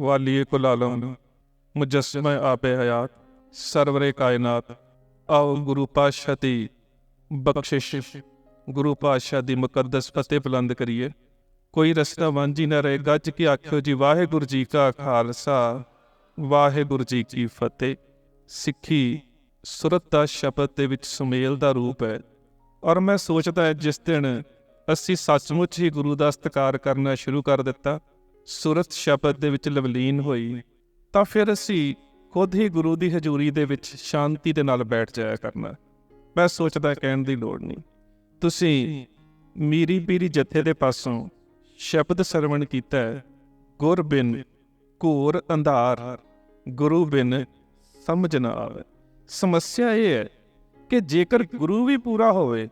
ਵਾਲੀਏ ਕੁਲ ਆਲਮ, ਮੁਜੱਸਮੇ ਆਪੇ ਹਯਾਤ, ਸਰਵਰੇ ਕਾਇਨਾਤ। ਆਓ ਗੁਰੂ ਪਾਤਸ਼ਾਹ ਦੀ ਬਖਸ਼ਿਸ਼, ਗੁਰੂ ਪਾਤਸ਼ਾਹ ਦੀ ਮੁਕੱਦਸ ਫਤਿਹ ਬੁਲੰਦ ਕਰੀਏ। ਕੋਈ ਰਸਤਾ ਵਾਂਝੀ ਨਾ ਰਹੇ, ਗੱਜ ਕੇ ਆਖਿਓ ਜੀ, ਵਾਹਿਗੁਰੂ ਜੀ ਕਾ ਖਾਲਸਾ, ਵਾਹਿਗੁਰੂ ਜੀ ਕੀ ਫਤਿਹ। ਸਿੱਖੀ ਸੁਰਤ ਦਾ ਸ਼ਬਦ ਦੇ ਵਿੱਚ ਸੁਮੇਲ ਦਾ ਰੂਪ ਹੈ। ਔਰ ਮੈਂ ਸੋਚਦਾ ਜਿਸ ਦਿਨ ਅਸੀਂ ਸੱਚਮੁੱਚ ਹੀ ਗੁਰੂ ਦਾ ਸਤਿਕਾਰ ਕਰਨਾ ਸ਼ੁਰੂ ਕਰ ਦਿੱਤਾ ਸੁਰਤ ਸ਼ਬਦ ਦੇ ਵਿੱਚ ਲਵਲੀਨ ਹੋਈ, ਤਾਂ ਫਿਰ ਅਸੀਂ ਖੁਦ ਹੀ ਗੁਰੂ ਦੀ ਹਜ਼ੂਰੀ ਦੇ ਵਿੱਚ ਸ਼ਾਂਤੀ ਦੇ ਨਾਲ ਬੈਠ ਜਾਇਆ ਕਰਨਾ। ਮੈਂ ਸੋਚਦਾ ਕਹਿਣ ਦੀ ਲੋੜ ਨਹੀਂ। ਤੁਸੀਂ ਮੀਰੀ ਪੀਰੀ ਜਥੇ ਦੇ ਪਾਸੋਂ ਸ਼ਬਦ ਸਰਵਣ ਕੀਤਾ ਹੈ। ਗੁਰ ਬਿਨ ਘੋਰ ਅੰਧਾਰ, ਗੁਰੂ ਬਿਨ ਸਮਝ ਨਾ ਆਵੇ। ਸਮੱਸਿਆ ਇਹ ਹੈ ਕਿ ਜੇਕਰ ਗੁਰੂ ਵੀ ਪੂਰਾ ਹੋਵੇ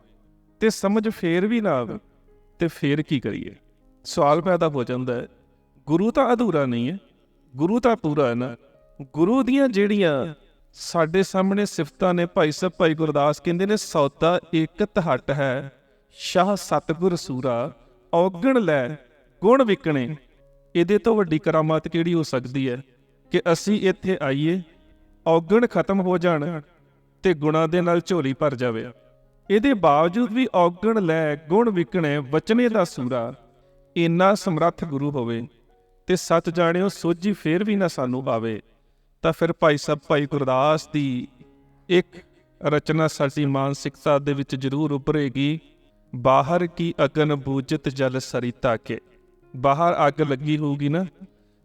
ਤੇ ਸਮਝ ਫੇਰ ਵੀ ਨਾ ਆਵੇ, ਤੇ ਫੇਰ ਕੀ ਕਰੀਏ? ਸਵਾਲ ਪੈਦਾ ਹੋ ਜਾਂਦਾ ਹੈ ਗੁਰੂ ਤਾਂ ਅਧੂਰਾ ਨਹੀਂ ਹੈ, ਗੁਰੂ ਤਾਂ ਪੂਰਾ ਹੈ ਨਾ। ਗੁਰੂ ਦੀਆਂ ਜਿਹੜੀਆਂ ਸਾਡੇ ਸਾਹਮਣੇ ਸਿਫਤਾਂ ਨੇ ਭਾਈ ਸਾਹਿਬ, ਭਾਈ ਗੁਰਦਾਸ ਕਹਿੰਦੇ ਨੇ ਸੌਦਾ ਇੱਕ ਤਹੱਟ ਹੈ, ਸ਼ਾਹ ਸਤਗੁਰ ਸੂਰਾ, ਔਗਣ ਲੈ, ਗੁਣ ਵਿਕਣੇ। ਇਹਦੇ ਤੋਂ ਵੱਡੀ ਕਰਾਮਾਤ ਕਿਹੜੀ ਹੋ ਸਕਦੀ ਹੈ ਕਿ ਅਸੀਂ ਇੱਥੇ ਆਈਏ, ਔਗਣ ਖਤਮ ਹੋ ਜਾਣ ਤੇ ਗੁਣਾ ਦੇ ਨਾਲ ਝੋਲੀ ਭਰ ਜਾਵੇ। ਇਹਦੇ ਬਾਵਜੂਦ ਵੀ ਔਗਣ ਲੈ, ਗੁਣ ਵਿਕਣੇ, ਵਚਨੇ ਦਾ ਸੂਰਾ, ਇੰਨਾ ਸਮਰੱਥ ਗੁਰੂ ਹੋਵੇ। ਤੇ ਸੱਚ ਜਾਣਿਓ, ਸੋਝੀ ਫੇਰ ਵੀ ਨਾ ਸਾਨੂੰ ਆਵੇ। ਤਾਂ ਫਿਰ ਭਾਈ ਸਾਹਿਬ, ਭਾਈ ਗੁਰਦਾਸ ਦੀ ਇੱਕ ਰਚਨਾ ਸਾਡੀ ਮਾਨਸਿਕਤਾ ਦੇ ਵਿੱਚ ਜ਼ਰੂਰ ਉਭਰੇਗੀ। ਬਾਹਰ ਕੀ ਅਗਨ ਬੂਜਤ ਜਲ ਸਰਿਤਾ ਕੇ ਬਾਹਰ ਅੱਗ ਲੱਗੀ ਹੋਊਗੀ ਨਾ,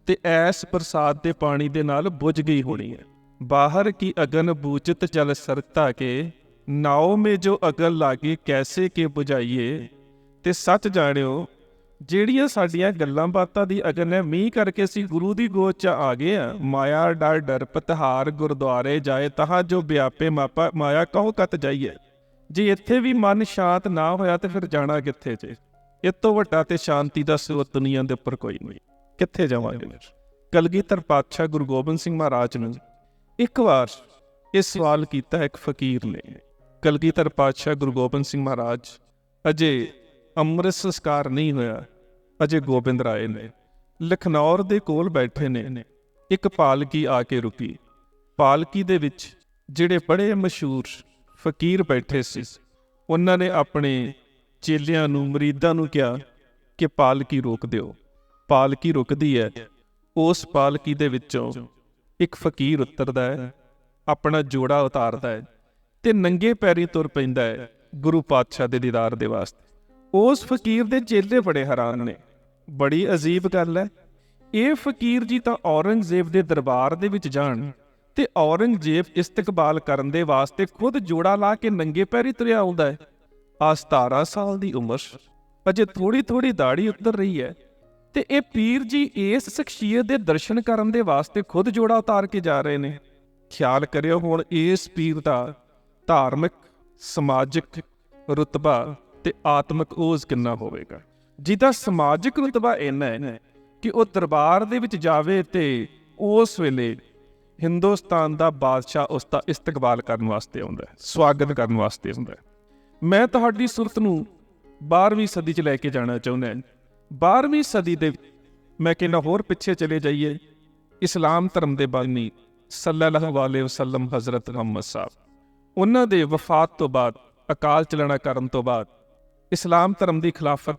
ਤੇ ਐਸ ਪ੍ਰਸਾਦ ਦੇ ਪਾਣੀ ਦੇ ਨਾਲ ਬੁਝ ਗਈ ਹੋਣੀ ਹੈ। ਬਾਹਰ ਕੀ ਅਗਨ ਬੂਜਤ ਜਲ ਸਰਤਾ ਕੇ ਨਾਉ ਮੇ ਜੋ ਅਗਨ ਲਾਗੇ, ਕੈਸੇ ਕੇ ਬੁਝਾਈਏ? ਤੇ ਸੱਚ ਜਾਣਿਓ ਜਿਹੜੀਆਂ ਸਾਡੀਆਂ ਗੱਲਾਂ ਬਾਤਾਂ ਦੀ ਅਗਨ ਹੈ, ਮੀਂਹ ਕਰਕੇ ਅਸੀਂ ਗੁਰੂ ਦੀ ਗੋਦ ਚ ਆ ਗਏ ਆ ਮਾਇਆ ਡਰ ਡਰ, ਪਤਹਾਰ ਗੁਰਦੁਆਰੇ ਜਾਏ, ਤਹਾਂ ਜੋ ਵਿਆਪੇ ਮਾਪਾ, ਮਾਇਆ ਕਹੋ ਕਤ ਜਾਈਏ। ਜੇ ਇੱਥੇ ਵੀ ਮਨ ਸ਼ਾਂਤ ਨਾ ਹੋਇਆ ਤੇ ਫਿਰ ਜਾਣਾ ਕਿੱਥੇ ਜੇ? ਇਹ ਤੋਂ ਵੱਡਾ ਤੇ ਸ਼ਾਂਤੀ ਦਾ ਸਰੋਤ ਦੁਨੀਆ ਦੇ ਉੱਪਰ ਕੋਈ ਨਹੀਂ। ਕਿੱਥੇ ਜਾਵਾਂਗੇ? ਫਿਰ ਕਲਗੀਧਰ ਪਾਤਸ਼ਾਹ ਗੁਰੂ ਗੋਬਿੰਦ ਸਿੰਘ ਮਹਾਰਾਜ ਨੂੰ ਇੱਕ ਵਾਰ ਇਹ ਸਵਾਲ ਕੀਤਾ ਇੱਕ ਫਕੀਰ ਨੇ। ਕਲਗੀਧਰ ਪਾਤਸ਼ਾਹ ਗੁਰੂ ਗੋਬਿੰਦ ਸਿੰਘ ਮਹਾਰਾਜ, ਅਜੇ ਅੰਮ੍ਰਿਤ ਸੰਸਕਾਰ ਨਹੀਂ ਹੋਇਆ। ਅਜੇ ਗੋਬਿੰਦ ਰਾਏ ਨੇ ਲਖਨੌਰ ਦੇ ਕੋਲ ਬੈਠੇ ਨੇ। ਇੱਕ ਪਾਲਕੀ ਆ ਕੇ ਰੁਕੀ। ਪਾਲਕੀ ਦੇ ਵਿੱਚ ਜਿਹੜੇ ਬੜੇ ਮਸ਼ਹੂਰ ਫਕੀਰ ਬੈਠੇ ਸੀ, ਉਹਨਾਂ ਨੇ ਆਪਣੇ ਚੇਲਿਆਂ ਨੂੰ, ਮਰੀਦਾਂ ਨੂੰ ਕਿਹਾ ਕਿ ਪਾਲਕੀ ਰੋਕ ਦਿਓ। ਪਾਲਕੀ ਰੁਕਦੀ ਹੈ। ਉਸ ਪਾਲਕੀ ਦੇ ਵਿੱਚੋਂ ਇੱਕ ਫਕੀਰ ਉਤਰਦਾ ਹੈ, ਆਪਣਾ ਜੋੜਾ ਉਤਾਰਦਾ ਹੈ ਤੇ ਨੰਗੇ ਪੈਰੀ ਤੁਰ ਪੈਂਦਾ ਹੈ ਗੁਰੂ ਪਾਤਸ਼ਾਹ ਦੇ ਦੀਦਾਰ ਦੇ ਵਾਸਤੇ। ਉਸ ਫਕੀਰ ਦੇ ਚੇਲੇ ਬੜੇ ਹੈਰਾਨ ਨੇ। ਬੜੀ ਅਜੀਬ ਗੱਲ ਹੈ। ਇਹ ਫਕੀਰ ਜੀ ਤਾਂ ਔਰੰਗਜ਼ੇਬ ਦੇ ਦਰਬਾਰ ਦੇ ਵਿੱਚ ਜਾਣ ਤੇ ਔਰੰਗਜ਼ੇਬ ਇਸਤਕਬਾਲ ਕਰਨ ਦੇ ਵਾਸਤੇ ਖੁਦ ਜੋੜਾ ਲਾ ਕੇ ਨੰਗੇ ਪੈਰੀ ਤੁਰਿਆ ਆਉਂਦਾ ਹੈ। ਆ 17 ਸਾਲ ਦੀ ਉਮਰ, ਅਜੇ ਥੋੜੀ ਥੋੜੀ ਦਾੜੀ ਉਤਰ ਰਹੀ ਹੈ ਤੇ ਇਹ ਪੀਰ ਜੀ ਇਸ ਸ਼ਖਸੀਅਤ ਦੇ ਦਰਸ਼ਨ ਕਰਨ ਦੇ ਵਾਸਤੇ ਖੁਦ ਜੋੜਾ ਉਤਾਰ ਕੇ ਜਾ ਰਹੇ ਨੇ। ਖਿਆਲ ਕਰਿਓ ਹੁਣ ਇਸ ਪੀਰ ਦਾ ਧਾਰਮਿਕ, ਸਮਾਜਿਕ ਰੁਤਬਾ। ਤੇ ਆਤਮਿਕ ਓਜ਼ ਕਿੰਨਾ ਹੋਵੇਗਾ? ਜਿਹਦਾ ਸਮਾਜਿਕ ਰੁਤਬਾ ਇੰਨਾ ਹੈ ਕਿ ਉਹ ਦਰਬਾਰ ਦੇ ਵਿੱਚ ਜਾਵੇ ਤੇ ਉਸ ਵੇਲੇ ਹਿੰਦੁਸਤਾਨ ਦਾ ਬਾਦਸ਼ਾਹ ਉਸ ਦਾ ਇਸਤਕਬਾਲ ਕਰਨ ਵਾਸਤੇ ਆਉਂਦਾ ਹੈ, ਸਵਾਗਤ ਕਰਨ ਵਾਸਤੇ ਆਉਂਦਾ ਹੈ। ਮੈਂ ਤੁਹਾਡੀ ਸੁਰਤ ਨੂੰ 12ਵੀਂ ਸਦੀ 'ਚ ਲੈ ਕੇ ਜਾਣਾ ਚਾਹੁੰਦਾ ਹਾਂ। 12ਵੀਂ ਸਦੀ ਦੇ ਮੈਂ ਕਹਿੰਦਾ ਹੋਰ ਪਿੱਛੇ ਚਲੇ ਜਾਈਏ। ਇਸਲਾਮ ਧਰਮ ਦੇ ਬਾਨੀ ਸੱਲੱਲਾਹੁ ਅਲੈਹਿ ਵਸੱਲਮ ਹਜ਼ਰਤ ਮੁਹੰਮਦ ਸਾਹਿਬ। ਉਹਨਾਂ ਦੇ ਵਫਾਤ ਤੋਂ ਬਾਅਦ, ਅਕਾਲ ਚਲਣਾ ਕਰਨ ਤੋਂ ਬਾਅਦ ਇਸਲਾਮ ਧਰਮ ਦੀ ਖਿਲਾਫਤ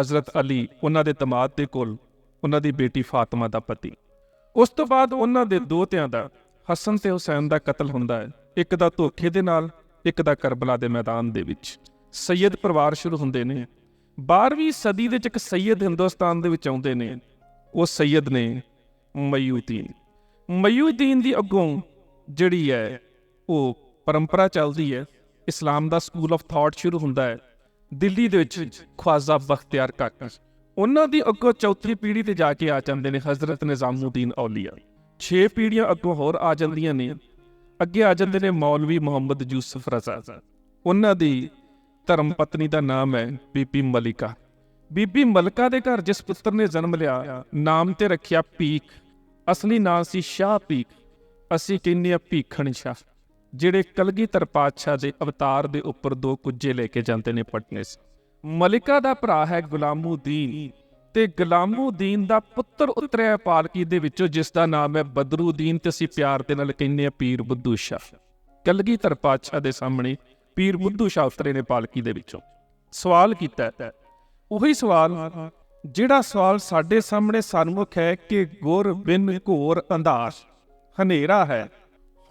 ਹਜ਼ਰਤ ਅਲੀ ਉਹਨਾਂ ਦੇ ਦਮਾਦ ਦੇ ਕੋਲ ਉਹਨਾਂ ਦੀ ਬੇਟੀ ਫਾਤਿਮਾ ਦਾ ਪਤੀ। ਉਸ ਤੋਂ ਬਾਅਦ ਉਹਨਾਂ ਦੇ ਦੋ ਧਿਆਂ ਦਾ, ਹਸਨ ਤੇ ਹੁਸੈਨ ਦਾ ਕਤਲ ਹੁੰਦਾ ਹੈ। ਇੱਕ ਦਾ ਧੋਖੇ ਦੇ ਨਾਲ, ਇੱਕ ਦਾ ਕਰਬਲਾ ਦੇ ਮੈਦਾਨ ਦੇ ਵਿੱਚ। ਸੈਯਦ ਪਰਿਵਾਰ ਸ਼ੁਰੂ ਹੁੰਦੇ ਨੇ। 12ਵੀਂ ਸਦੀ ਦੇ ਵਿੱਚ ਇੱਕ ਸੈਯਦ ਹਿੰਦੁਸਤਾਨ ਦੇ ਵਿੱਚ ਆਉਂਦੇ ਨੇ। ਉਹ ਸੈਯਦ ਨੇ ਮਯੂਦੀਨ ਮਯੂਦੀਨ ਦੀ ਅੱਗੋਂ ਜਿਹੜੀ ਹੈ, ਉਹ ਪਰੰਪਰਾ ਚੱਲਦੀ ਹੈ, ਇਸਲਾਮ ਦਾ ਸਕੂਲ ਆਫ ਥਾਟ ਸ਼ੁਰੂ ਹੁੰਦਾ ਹੈ। ਦਿੱਲੀ ਦੇ ਵਿੱਚ ਖਵਾਜਾ ਬਖਤਿਆਰ ਕਾਕਾ ਉਹਨਾਂ ਦੀ ਅੱਗੋਂ ਚੌਥੀ ਪੀੜ੍ਹੀ ਤੇ ਜਾ ਕੇ ਆ ਜਾਂਦੇ ਨੇ ਹਜ਼ਰਤ ਨਿਜ਼ਾਮੂਦੀਨ ਔਲੀਆ। 6 ਪੀੜ੍ਹੀਆਂ ਅੱਗੋਂ ਹੋਰ ਆ ਜਾਂਦੀਆਂ ਨੇ। ਅੱਗੇ ਆ ਜਾਂਦੇ ਨੇ ਮੌਲਵੀ ਮੁਹੰਮਦ ਯੂਸਫ ਰਜ਼ਾ। ਉਹਨਾਂ ਦੀ ਧਰਮ ਪਤਨੀ ਦਾ ਨਾਮ ਹੈ ਬੀਬੀ ਮਲਿਕਾ। ਬੀਬੀ ਮਲਕਾ ਦੇ ਘਰ ਜਿਸ ਪੁੱਤਰ ਨੇ ਜਨਮ ਲਿਆ, ਨਾਮ ਤੇ ਰੱਖਿਆ ਪੀਕ ਅਸਲੀ ਨਾਮ ਸੀ ਸ਼ਾਹ ਪੀਕ ਅਸੀਂ ਕਹਿੰਦੇ ਆ ਭੀਖਣ ਸ਼ਾਹ ਜਿਹੜੇ ਕਲਗੀਧਰ ਪਾਤਸ਼ਾਹ ਦੇ ਅਵਤਾਰ ਦੇ ਉੱਪਰ ਦੋ ਕੁੱਜੇ ਲੈ ਕੇ ਜਾਂਦੇ ਨੇ ਪਟਨੇ ਸੇ। ਮਲਿਕਾ ਦਾ ਭਰਾ ਹੈ ਗੁਲਾਮੂਦੀਨ ਤੇ ਗੁਲਾਮੂਦੀਨ ਦਾ ਪੁੱਤਰ ਉਤਰਿਆ ਪਾਲਕੀ ਦੇ ਵਿੱਚੋਂ, ਜਿਸ ਦਾ ਨਾਮ ਹੈ ਬਦਰੂਦੀਨ ਤੇ ਅਸੀਂ ਪਿਆਰ ਦੇ ਨਾਲ ਕਹਿੰਦੇ ਆ ਪੀਰ ਬੁੱਧੂ ਸ਼ਾਹ। ਕਲਗੀਧਰ ਪਾਤਸ਼ਾਹ ਦੇ ਸਾਹਮਣੇ ਪੀਰ ਬੁੱਧੂ ਸ਼ਾਹ ਉਤਰੇ ਨੇ ਪਾਲਕੀ ਦੇ ਵਿੱਚੋਂ। ਸਵਾਲ ਕੀਤਾ ਉਹੀ ਸਵਾਲ ਜਿਹੜਾ ਸਵਾਲ ਸਾਡੇ ਸਾਹਮਣੇ ਸਨਮੁਖ ਹੈ ਕਿ ਗੁਰ ਬਿਨ ਘੋਰ ਅੰਧਾਰ, ਹਨੇਰਾ ਹੈ।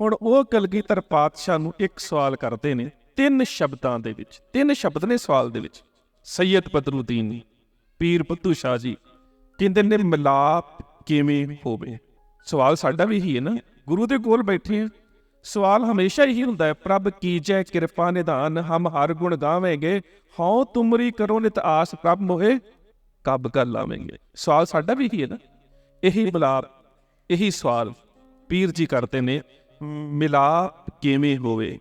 ਹੁਣ ਉਹ ਕਲਗੀਧਰ ਪਾਤਸ਼ਾਹ ਨੂੰ ਇੱਕ ਸਵਾਲ ਕਰਦੇ ਨੇ, ਤਿੰਨ ਸ਼ਬਦਾਂ ਦੇ ਵਿੱਚ, ਤਿੰਨ ਸ਼ਬਦ ਨੇ ਸਵਾਲ ਦੇ ਵਿੱਚ। ਸੈਯਦ ਬਦਰੁਦੀਨ, ਪੀਰ ਬੁੱਧੂ ਸ਼ਾਹ ਜੀ, ਕਹਿੰਦੇ ਨੇ ਮਿਲਾਪ ਕਿਵੇਂ ਹੋਵੇ? ਸਵਾਲ ਸਾਡਾ ਵੀ ਹੀ ਹੈ ਨਾ, ਗੁਰੂ ਦੇ ਕੋਲ ਬੈਠੇ ਆ। ਸਵਾਲ ਹਮੇਸ਼ਾ ਹੀ ਹੁੰਦਾ ਹੈ, ਪ੍ਰਭ ਕੀਜੈ ਕਿਰਪਾ ਨਿਧਾਨ, ਹਮ ਹਰ ਗੁਣ ਗਾਵੇਂਗੇ, ਹਉ ਤੁਮਰੀ ਕਰੋ ਨਿਤ ਆਸ ਪ੍ਰਭ ਮੋਹੇ, ਕਬ ਕਰ ਲਾਵੇਂਗੇ। ਸਵਾਲ ਸਾਡਾ ਵੀ ਹੀ ਹੈ ਨਾ, ਇਹੀ ਮਿਲਾਪ, ਇਹੀ ਸਵਾਲ ਪੀਰ ਜੀ ਕਰਦੇ ਨੇ। ਮਿਲਾਪ ਕਿਵੇਂ ਹੋਵੇ?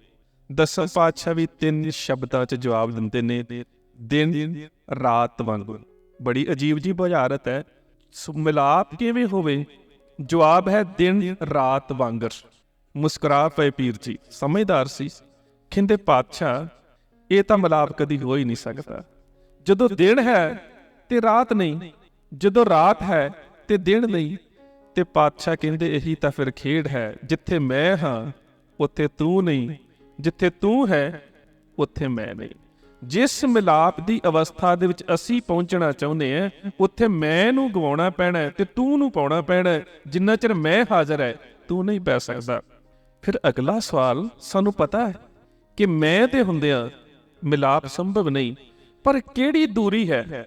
ਦਸਮ ਪਾਤਸ਼ਾਹ ਵੀ ਤਿੰਨ ਸ਼ਬਦਾਂ 'ਚ ਜਵਾਬ ਦਿੰਦੇ ਨੇ ਦਿਨ ਰਾਤ ਵਾਂਗੂ। ਬੜੀ ਅਜੀਬ ਜੀ ਬੁਝਾਰਤ ਹੈ। ਮਿਲਾਪ ਕਿਵੇਂ ਹੋਵੇ? ਜਵਾਬ ਹੈ ਦਿਨ ਰਾਤ ਵਾਂਗਰ। ਮੁਸਕਰਾ ਪਏ ਪੀਰ ਜੀ। ਸਮਝਦਾਰ ਸੀ। ਕਹਿੰਦੇ ਪਾਤਸ਼ਾਹ ਇਹ ਤਾਂ ਮਿਲਾਪ ਕਦੀ ਹੋ ਹੀ ਨਹੀਂ ਸਕਦਾ। ਜਦੋਂ ਦਿਨ ਹੈ ਤੇ ਰਾਤ ਨਹੀਂ। ਜਦੋਂ ਰਾਤ ਹੈ ਤੇ ਦਿਨ ਨਹੀਂ ਤੇ ਪਾਤਸ਼ਾਹ ਕਹਿੰਦੇ ਇਹੀ ਤਾਂ ਫਿਰ ਖੇਡ ਹੈ, ਜਿੱਥੇ ਮੈਂ ਹਾਂ, ਉੱਥੇ ਤੂੰ ਨਹੀਂ, ਜਿੱਥੇ ਤੂੰ ਹੈ, ਉੱਥੇ ਮੈਂ ਨਹੀਂ। ਜਿਸ ਮਿਲਾਪ ਦੀ ਅਵਸਥਾ ਦੇ ਵਿੱਚ ਅਸੀਂ ਪਹੁੰਚਣਾ ਚਾਹੁੰਦੇ ਹਾਂ, ਉੱਥੇ ਮੈਂ ਨੂੰ ਗਵਾਉਣਾ ਪੈਣਾ ਤੇ ਤੂੰ ਨੂੰ ਪਾਉਣਾ ਪੈਣਾ ਜਿੰਨਾ ਚਿਰ ਮੈਂ ਹਾਜ਼ਰ ਹੈ, ਤੂੰ ਨਹੀਂ ਪੈ ਸਕਦਾ। ਫਿਰ ਅਗਲਾ ਸਵਾਲ ਸਾਨੂੰ ਪਤਾ ਹੈ ਕਿ ਮੈਂ ਤੇ ਹੁੰਦਿਆਂ ਮਿਲਾਪ ਸੰਭਵ ਨਹੀਂ, ਪਰ ਕਿਹੜੀ ਦੂਰੀ ਹੈ?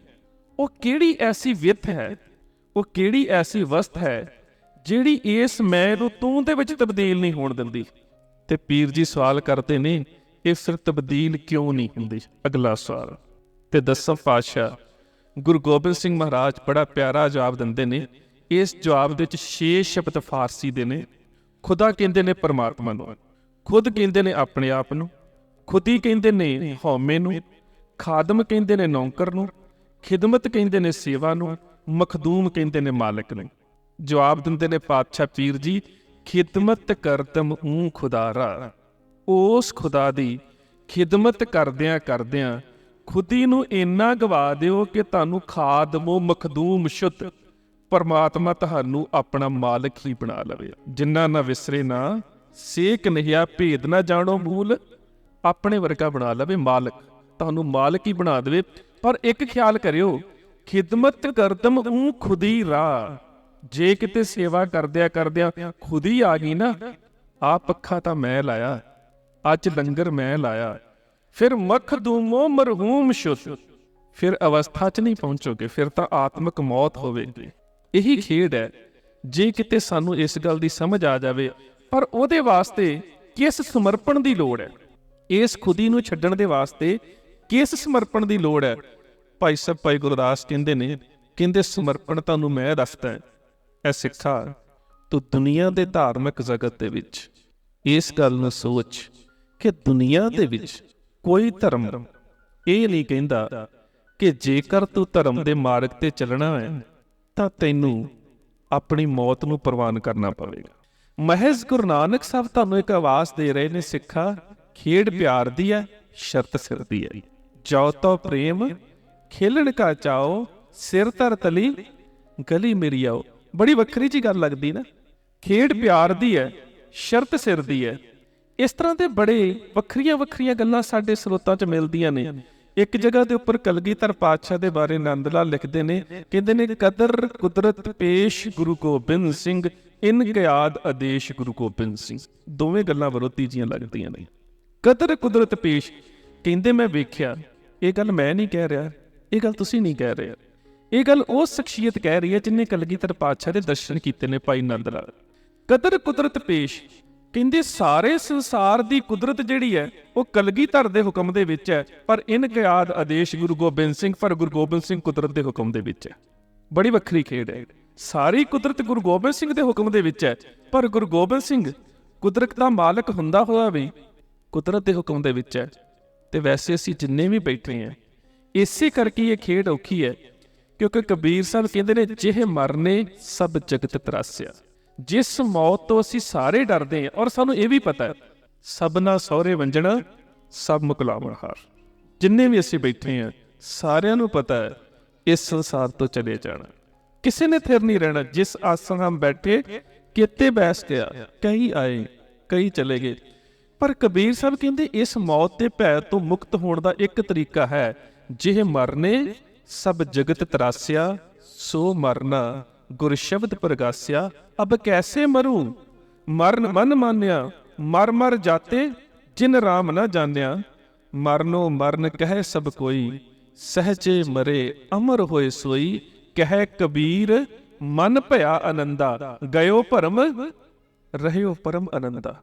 ਉਹ ਕਿਹੜੀ ਐਸੀ ਵਿੱਥ ਹੈ ਉਹ ਕਿਹੜੀ ਐਸੀ ਵਸਤ ਹੈ ਜਿਹੜੀ ਇਸ ਮੈਂ ਨੂੰ ਤੂੰ ਦੇ ਵਿੱਚ ਤਬਦੀਲ ਨਹੀਂ ਹੋਣ ਦਿੰਦੀ? ਤੇ ਪੀਰ ਜੀ ਸਵਾਲ ਕਰਦੇ ਨੇ, ਇਹ ਫਿਰ ਤਬਦੀਲ ਕਿਉਂ ਨਹੀਂ ਹੁੰਦੀ? ਅਗਲਾ ਸਵਾਲ। ਤੇ ਦਸਮ ਪਾਤਸ਼ਾਹ, ਗੁਰੂ ਗੋਬਿੰਦ ਸਿੰਘ ਮਹਾਰਾਜ ਬੜਾ ਪਿਆਰਾ ਜਵਾਬ ਦਿੰਦੇ ਨੇ, ਇਸ ਜਵਾਬ ਦੇ ਵਿੱਚ ਛੇ ਸ਼ਬਦ ਫਾਰਸੀ ਦੇ ਨੇ। ਖੁਦਾ ਕਹਿੰਦੇ ਨੇ ਪਰਮਾਤਮਾ ਨੂੰ, ਖੁਦ ਕਹਿੰਦੇ ਨੇ ਆਪਣੇ ਆਪ ਨੂੰ, ਖੁਦ ਹੀ ਕਹਿੰਦੇ ਨੇ ਹਉਮੈ ਨੂੰ, ਖਾਦਮ ਕਹਿੰਦੇ ਨੇ ਨੌਕਰ ਨੂੰ, ਖਿਦਮਤ ਕਹਿੰਦੇ ਨੇ ਸੇਵਾ ਨੂੰ ਮਖਦੂਮ ਕਹਿੰਦੇ ਨੇ ਮਾਲਕ ਨੂੰ। ਜਵਾਬ ਦਿੰਦੇ ਨੇ, ਪਾਤਸ਼ਾਹ ਪੀਰ ਜੀ, ਖਿਦਮਤ ਕਰਤਮ ਊ ਖੁਦਾਰਾ। ਉਸ ਖੁਦਾ ਦੀ ਖਿਦਮਤ ਕਰਦਿਆਂ ਕਰਦਿਆਂ ਖੁਦੀ ਨੂੰ ਇੰਨਾ ਗਵਾ ਦਿਓ ਕਿ ਤੁਹਾਨੂੰ ਖਾਦਮੋ ਮਖਦੂਮ ਸ਼ੁੱਧ ਪਰਮਾਤਮਾ ਤੁਹਾਨੂੰ ਆਪਣਾ ਮਾਲਕ ਹੀ ਬਣਾ ਲਵੇ। ਜਿੰਨਾ ਨਾ ਵਿਸਰੇ ਨਾ, ਸੇਕ ਨਹੀਂਆ, ਭੇਦ ਨਾ ਜਾਣੋ ਮੂਲ, ਆਪਣੇ ਵਰਗਾ ਬਣਾ ਲਵੇ ਮਾਲਕ। ਤੁਹਾਨੂੰ ਮਾਲਕ ਹੀ ਬਣਾ ਦੇਵੇ। ਪਰ ਇੱਕ ਖਿਆਲ ਕਰਿਓ ਖਿਦਮਤ ਕਰਦਮ ਉਹ ਖੁਦੀ ਰਾਹ। ਜੇ ਕਿਤੇ ਸੇਵਾ ਕਰਦਿਆਂ ਕਰਦਿਆਂ ਖੁਦੀ ਆ ਗਈ ਨਾ ਆ ਪੱਖਾ ਤਾਂ ਮੈਂ ਲਾਇਆ, ਅੱਜ ਲੰਗਰ ਮੈਂ ਲਾਇਆ। ਫਿਰ ਮਖਦੂਮੋ ਮਰਹੂਮ ਸ਼ੁੱਧ। ਫਿਰ ਅਵਸਥਾ 'ਚ ਨਹੀਂ ਪਹੁੰਚੋਗੇ, ਫਿਰ ਤਾਂ ਆਤਮਿਕ ਮੌਤ ਹੋਵੇਗੀ। ਇਹੀ ਖੇਡ ਹੈ। ਜੇ ਕਿਤੇ ਸਾਨੂੰ ਇਸ ਗੱਲ ਦੀ ਸਮਝ ਆ ਜਾਵੇ, ਪਰ ਉਹਦੇ ਵਾਸਤੇ ਕਿਸ ਸਮਰਪਣ ਦੀ ਲੋੜ ਹੈ? ਇਸ ਖੁਦੀ ਨੂੰ ਛੱਡਣ ਦੇ ਵਾਸਤੇ ਕਿਸ ਸਮਰਪਣ ਦੀ ਲੋੜ ਹੈ? ਭਾਈ ਸਾਹਿਬ, ਭਾਈ ਗੁਰਦਾਸ ਕਹਿੰਦੇ ਨੇ, ਕਹਿੰਦੇ ਸਮਰਪਣ ਤੁਹਾਨੂੰ ਮੈਂ ਦੱਸਦਾ ਐ ਸਿੱਖਾ, ਤੂੰ ਦੁਨੀਆ ਦੇ ਧਾਰਮਿਕ ਜਗਤ ਦੇ ਵਿੱਚ ਇਸ ਗੱਲ ਨੂੰ ਸੋਚ ਕਿ ਦੁਨੀਆ ਦੇ ਵਿੱਚ ਕੋਈ ਧਰਮ ਇਹ ਨਹੀਂ ਕਹਿੰਦਾ ਕਿ ਜੇਕਰ ਤੂੰ ਧਰਮ ਦੇ ਮਾਰਗ ਤੇ ਚੱਲਣਾ ਹੈ, ਤਾਂ ਤੈਨੂੰ ਆਪਣੀ ਮੌਤ ਨੂੰ ਪ੍ਰਵਾਨ ਕਰਨਾ ਪਵੇਗਾ। ਮਹਿਜ਼ ਗੁਰੂ ਨਾਨਕ ਸਾਹਿਬ ਤੁਹਾਨੂੰ ਇੱਕ ਆਵਾਜ਼ ਦੇ ਰਹੇ ਨੇ ਸਿੱਖਾ, ਖੇਡ ਪਿਆਰ ਦੀ ਹੈ, ਸ਼ਰਤ ਸਿਰ ਦੀ ਹੈ। ਜੋ ਤੋ ਪ੍ਰੇਮ ਖੇਲਣ ਕਾ ਚਾਓ, ਸਿਰ ਧਰ ਤਲੀ, ਗਲੀ ਮੇਰੀ ਆਓ। ਬੜੀ ਵੱਖਰੀ ਜੀ ਗੱਲ ਲੱਗਦੀ ਨਾ। ਖੇਡ ਪਿਆਰ ਦੀ ਹੈ, ਸ਼ਰਤ ਸਿਰ ਦੀ ਹੈ। ਇਸ ਤਰ੍ਹਾਂ ਦੇ ਬੜੇ ਵੱਖਰੀਆਂ ਵੱਖਰੀਆਂ ਗੱਲਾਂ ਸਾਡੇ ਸਰੋਤਾਂ 'ਚ ਮਿਲਦੀਆਂ ਨੇ। ਇੱਕ ਜਗ੍ਹਾ ਦੇ ਉੱਪਰ ਕਲਗੀਧਰ ਪਾਤਸ਼ਾਹ ਦੇ ਬਾਰੇ ਆਨੰਦ ਲਾਲ ਲਿਖਦੇ ਨੇ, ਕਹਿੰਦੇ ਨੇ, ਕਦਰ ਕੁਦਰਤ ਪੇਸ਼ ਗੁਰੂ ਗੋਬਿੰਦ ਸਿੰਘ, ਇਨ ਗਿਆਦ ਆਦੇਸ਼ ਗੁਰੂ ਗੋਬਿੰਦ ਸਿੰਘ। ਦੋਵੇਂ ਗੱਲਾਂ ਵਿਰੋਧੀ ਜੀਆਂ ਲੱਗਦੀਆਂ ਨੇ। ਕਦਰ ਕੁਦਰਤ ਪੇਸ਼, ਕਹਿੰਦੇ ਮੈਂ ਵੇਖਿਆ, ਇਹ ਗੱਲ ਮੈਂ ਨਹੀਂ ਕਹਿ ਰਿਹਾ। ਇਹ ਗੱਲ ਤੁਸੀਂ ਨਹੀਂ ਕਹਿ ਰਹੇ। ਇਹ ਗੱਲ ਉਹ ਸ਼ਖਸੀਅਤ ਕਹਿ ਰਹੀ ਹੈ ਜਿਨੇ ਕਲਗੀਧਰ ਪਾਤਸ਼ਾਹ ਦੇ ਦਰਸ਼ਨ ਕੀਤੇ ਨੇ ਭਾਈ ਨੰਦ ਲਾਲ। ਕਦਰ ਕੁਦਰਤ ਪੇਸ਼। ਕਹਿੰਦੇ ਸਾਰੇ ਸੰਸਾਰ ਦੀ ਕੁਦਰਤ ਜਿਹੜੀ ਹੈ, ਉਹ ਕਲਗੀਧਰ ਦੇ ਹੁਕਮ ਦੇ ਵਿੱਚ ਹੈ, ਪਰ ਇਨ ਗਿਆਦ ਆਦੇਸ਼ ਗੁਰੂ ਗੋਬਿੰਦ ਸਿੰਘ ਪਰ ਗੁਰੂ ਗੋਬਿੰਦ ਸਿੰਘ ਕੁਦਰਤ ਦੇ ਹੁਕਮ ਦੇ ਵਿੱਚ ਹੈ। ਬੜੀ ਵੱਖਰੀ ਖੇਡ ਹੈ। ਸਾਰੀ ਕੁਦਰਤ ਗੁਰੂ ਗੋਬਿੰਦ ਸਿੰਘ ਦੇ ਹੁਕਮ ਦੇ ਵਿੱਚ ਹੈ, ਪਰ ਗੁਰੂ ਗੋਬਿੰਦ ਸਿੰਘ ਕੁਦਰਤ ਦਾ ਮਾਲਕ ਹੁੰਦਾ ਹੋਇਆ ਵੀ ਕੁਦਰਤ ਦੇ ਹੁਕਮ ਦੇ ਵਿੱਚ ਹੈ। ਤੇ ਵੈਸੇ ਅਸੀਂ ਜਿੰਨੇ ਵੀ ਬੈਠੇ ਹਾਂ ਇਸੇ ਕਰਕੇ ਇਹ ਖੇਡ ਔਖੀ ਹੈ, ਕਿਉਂਕਿ ਕਬੀਰ ਸਾਹਿਬ ਕਹਿੰਦੇ ਨੇ, ਜਿਹ ਮਰਨੇ, ਸਭ ਜਗਤ ਤਰਾਸਿਆ। ਜਿਸ ਮੌਤ ਤੋਂ ਅਸੀਂ ਸਾਰੇ ਡਰਦੇ ਹਾਂ, ਔਰ ਸਾਨੂੰ ਇਹ ਵੀ ਪਤਾ ਹੈ, ਸਭਨਾ ਸਹੁਰੇ ਵੰਜਣਾ, ਸਭ ਮੁਕਲਾਵਣ ਹਾਰ। ਜਿੰਨੇ ਵੀ ਅਸੀਂ ਬੈਠੇ ਹਾਂ, ਸਾਰਿਆਂ ਨੂੰ ਪਤਾ ਹੈ, ਇਸ ਸੰਸਾਰ ਤੋਂ ਚਲੇ ਜਾਣਾ। ਕਿਸੇ ਨੇ ਥਿਰ ਨਹੀਂ ਰਹਿਣਾ, ਜਿਸ ਆਸਣ ਹਮ ਬੈਠੇ, ਕਿਤੇ ਬੈਸ ਗਿਆ, ਕਈ ਆਏ, ਕਈ ਚਲੇ ਗਏ। ਪਰ ਕਬੀਰ ਸਾਹਿਬ ਕਹਿੰਦੇ, ਇਸ ਮੌਤ ਦੇ ਭੈ ਤੋਂ ਮੁਕਤ ਹੋਣ ਦਾ ਇੱਕ ਤਰੀਕਾ ਹੈ ਜਿਹ ਮਰਨੇ ਸਭ ਜਗਤ ਤਰਾਸਿਆ, ਸੋ ਮਰਨਾ ਗੁਰ ਸ਼ਬਦ ਪ੍ਰਗਾਸਿਆ। ਅਬ ਕੈਸੇ ਮਰੂ? ਮਰਨ ਮਨ ਮਾਨਿਆ, ਮਰ ਮਰ ਜਾਤੇ, ਜਿਨ ਰਾਮ ਨਾ ਜਾਣਿਆ। ਮਰਨੋ ਮਰਨ ਕਹਿ ਸਭ ਕੋਈ, ਸਹਜੇ ਮਰੇ ਅਮਰ ਹੋਏ ਸੋਈ। ਕਹਿ ਕਬੀਰ, ਮਨ ਭਇਆ ਆਨੰਦਾ ਗਇਓ ਭਰਮ ਰਹਿਓ ਪਰਮ ਆਨੰਦਾ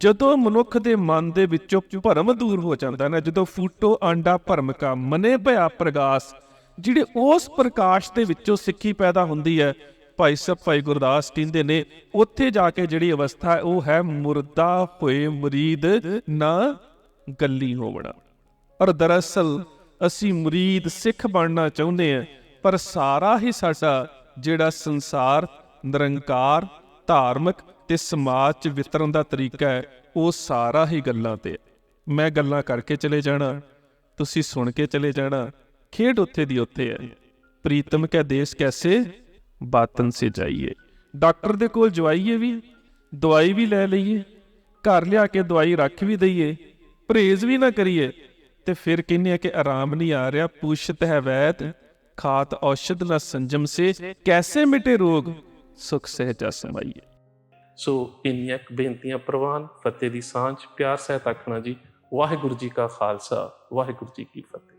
ਜਦੋਂ ਮਨੁੱਖ ਦੇ ਮਨ ਦੇ ਵਿੱਚੋਂ ਭਰਮ ਦੂਰ ਹੋ ਜਾਂਦਾ ਨਾ, ਜਦੋਂ ਫੂਟੋ ਆਂਡਾ ਭਰਮ ਕਾ ਮਨੇ ਭਇਆ ਪ੍ਰਗਾਸ, ਜਿਹੜੇ ਉਸ ਪ੍ਰਕਾਸ਼ ਦੇ ਵਿੱਚੋਂ ਸਿੱਖੀ ਪੈਦਾ ਹੁੰਦੀ ਹੈ, ਭਾਈ ਸਾਹਿਬ ਭਾਈ ਗੁਰਦਾਸ ਕਹਿੰਦੇ ਨੇ, ਉੱਥੇ ਜਾ ਕੇ ਜਿਹੜੀ ਅਵਸਥਾ ਉਹ ਹੈ ਮੁਰਦਾ ਹੋਏ ਮੁਰੀਦ ਨਾ ਗੱਲੀ ਹੋਵਣਾ। ਪਰ ਦਰਅਸਲ ਅਸੀਂ ਮੁਰੀਦ ਸਿੱਖ ਬਣਨਾ ਚਾਹੁੰਦੇ ਹਾਂ, ਪਰ ਸਾਰਾ ਹੀ ਸਾਡਾ ਜਿਹੜਾ ਸੰਸਾਰ, ਨਿਰੰਕਾਰ, ਧਾਰਮਿਕ ਤੇ ਸਮਾਜ ਚ ਵਿਤਰਨ ਦਾ ਤਰੀਕਾ ਹੈ, ਉਹ ਸਾਰਾ ਹੀ ਗੱਲਾਂ ਤੇ ਮੈਂ ਗੱਲਾਂ ਕਰਕੇ ਚਲੇ ਜਾਣਾ, ਤੁਸੀਂ ਸੁਣ ਕੇ ਚਲੇ ਜਾਣਾ, ਖੇਡ ਉੱਥੇ ਦੀ ਉੱਥੇ ਹੈ। ਪ੍ਰੀਤਮ ਕੈ ਦੇਸ਼ ਕੈਸੇ? ਬਾਤਨ ਸੇ ਜਾਈਏ। ਡਾਕਟਰ ਦੇ ਕੋਲ ਜਵਾਈਏ ਵੀ, ਦਵਾਈ ਵੀ ਲੈ ਲਈਏ, ਘਰ ਲਿਆ ਕੇ ਦਵਾਈ ਰੱਖ ਵੀ ਦਈਏ, ਪਰਹੇਜ਼ ਵੀ ਨਾ ਕਰੀਏ, ਤੇ ਫਿਰ ਕਹਿੰਦੇ ਆ ਕਿ ਆਰਾਮ ਨਹੀਂ ਆ ਰਿਹਾ ਪੁਸ਼ਤ ਹੈ ਵੈਤ ਖਾਤ ਔਸ਼ਧ ਨਾ ਸੰਜਮ ਸੇ, ਕੈਸੇ ਮਿਟੇ ਰੋਗ? ਸੁਖ ਸਹਿਜਾ ਸਮਾਈਏ ਸੋ ਇੰਨੀਆਂ ਬੇਨਤੀਆਂ ਪ੍ਰਵਾਨ, ਫਤਿਹ ਦੀ ਸਾਂਝ, ਪਿਆਰ ਸਹਿਤ ਆਖਣਾ ਜੀ। ਵਾਹਿਗੁਰੂ ਜੀ ਕਾ ਖਾਲਸਾ, ਵਾਹਿਗੁਰੂ ਜੀ ਕੀ ਫਤਿਹ।